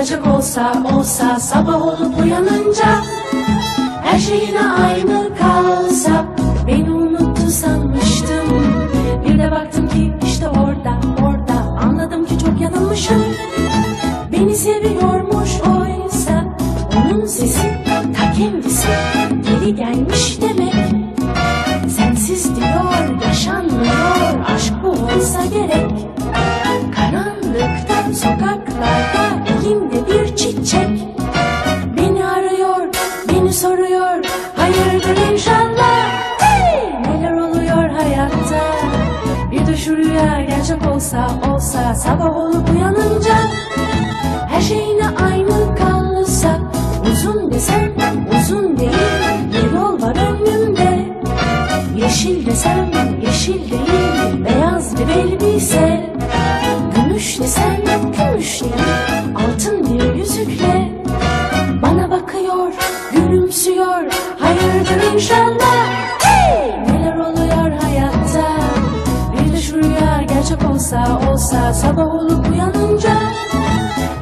olsa olsa sabah olup uyanınca her şey yine aynı kalsa beni unuttu sanmıştım. Bir de baktım ki işte orada orada. Anladım ki çok yanılmışım. Beni seviyormuş oysa onun sesi ta kendisi. Geri gelmiş demek sensiz diyor yaşanmıyor. Aşk bu olsa gerek çiçek Beni arıyor, beni soruyor. Hayırdır inşallah. Hey! Neler oluyor hayatta? Bir de şu rüya gerçek olsa olsa Sabah olup uyanınca Her şey yine aynı kalsa. Uzun desem uzun değil. Bir yol var önümde. Yeşil desem yeşil değil. Beyaz bir elbise İnşallah hey! Neler oluyor hayatta? Bir de şu rüya gerçek olsa olsa Sabah olup uyanınca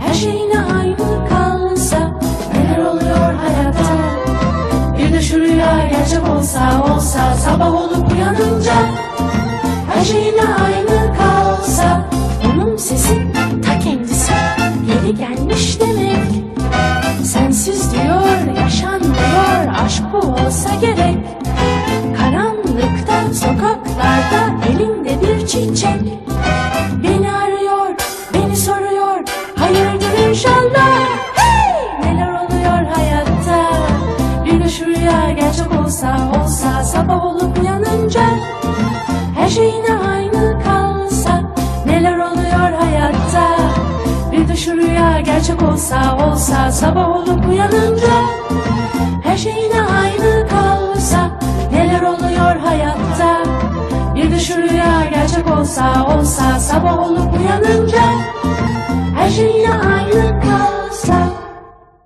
Her şey yine aynı kalsa Neler oluyor hayatta? Bir de şu rüya gerçek olsa olsa Sabah olup uyanınca Her şey yine aynı kalsa Onun sesi ta kendisi. Geri gelmiş demek Sensiz diyor olsa olsa Sabah olup uyanınca Her şey yine aynı kalsa Neler oluyor hayatta? Bir de şu rüya gerçek olsa olsa Sabah olup uyanınca Her şey yine aynı kalsa Neler oluyor hayatta? Bir de şu rüya gerçek olsa olsa Sabah olup uyanınca Her şey yine aynı kalsa